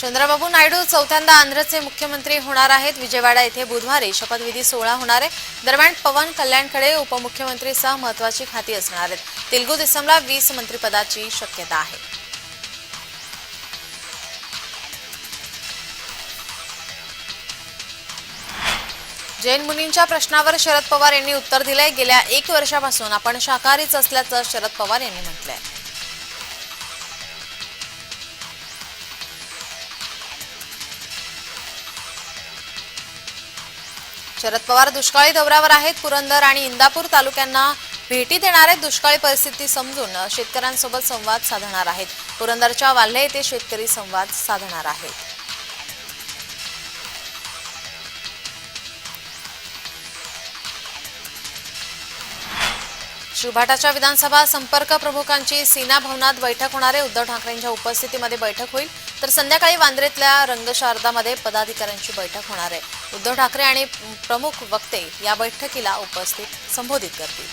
चंद्रबाबू नायडू चौथ्यांदा आंध्रचे मुख्यमंत्री होणार आहेत. विजयवाडा येथे बुधवारी शपथविधी सोहळा होणार आहे. दरम्यान पवन कल्याणकडे उपमुख्यमंत्रीसह महत्वाची खाती असणार आहेत. तेलगू देसमला वीस मंत्रिपदाची शक्यता आहे. जैन मुनींच्या प्रश्नावर शरद पवार यांनी उत्तर दिलंय. गेल्या एक वर्षापासून आपण शाकाहारीच असल्याचं शरद पवार यांनी म्हटलंय. शरद पवार दुष्काळी दौऱ्यावर आहेत. पुरंदर आणि इंदापूर तालुक्यांना भेटी देणारे दुष्काळी परिस्थिती समजून शेतकऱ्यांसोबत संवाद साधणार आहेत. पुरंदरच्या वाल्हे येथे शेतकरी संवाद साधणार आहेत. शिवभाटाच्या विधानसभा संपर्क प्रमुखांची सेना भवनात बैठक होणार आहे उद्धव ठाकरेंच्या उपस्थितीमध्ये बैठक होईल. तर संध्याकाळी वांद्रेतल्या रंगशारदामध्ये पदाधिकाऱ्यांची बैठक होणार आहे. उद्धव ठाकरे आणि प्रमुख वक्ते या बैठकीला उपस्थित संबोधित करतील.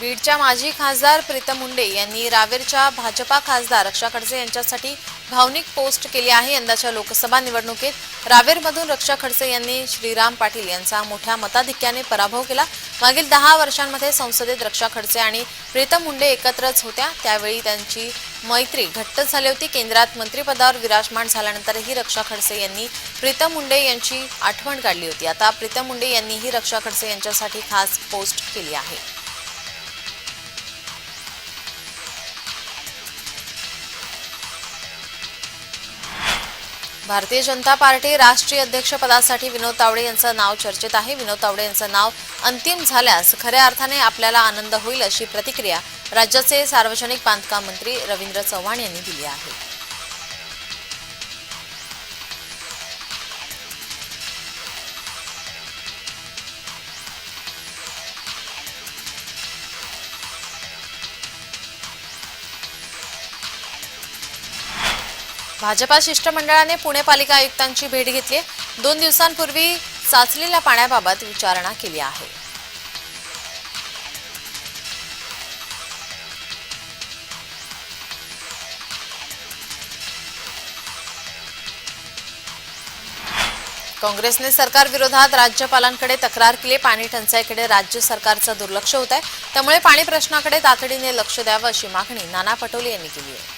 बीडच्या माजी खासदार प्रीतम मुंडे यांनी रावेरच्या भाजपा खासदार रक्षा खडसे यांच्यासाठी भावनिक पोस्ट केली आहे. यंदाच्या लोकसभा निवडणुकीत रावेरमधून रक्षा खडसे यांनी श्रीराम पाटील यांचा मोठ्या मताधिक्याने पराभव केला. मागील दहा वर्षांमध्ये संसदेत रक्षा खडसे आणि प्रीतम मुंडे एकत्रच होत्या. त्यावेळी त्यांची मैत्री घट्ट झाली होती. केंद्रात मंत्रिपदावर विराजमान झाल्यानंतरही रक्षा खडसे यांनी प्रीतम मुंडे यांची आठवण काढली होती. आता प्रीतम मुंडे यांनीही रक्षा खडसे यांच्यासाठी खास पोस्ट केली आहे. भारतीय जनता पार्टी राष्ट्रीय अध्यक्षपदासाठी विनोद तावडे यांचं नाव चर्चेत आहे. विनोद तावडे यांचं नाव अंतिम झाल्यास खऱ्या अर्थाने आपल्याला आनंद होईल अशी प्रतिक्रिया राज्याचे सार्वजनिक बांधकाम मंत्री रवींद्र चव्हाण यांनी दिली आहे. भाजपा शिष्टमंडळाने पुणे पालिका आयुक्तांची भेट घेतली. दोन दिवसांपूर्वी साचलेल्या पाण्याबाबत विचारणा केली आहे. काँग्रेसने सरकार विरोधात राज्यपालांकडे तक्रार केली. पाणी टंचाईकडे राज्य सरकारचं दुर्लक्ष होत आहे त्यामुळे पाणी प्रश्नाकडे तातडीने लक्ष द्यावं अशी मागणी नाना पटोले यांनी केली आहे.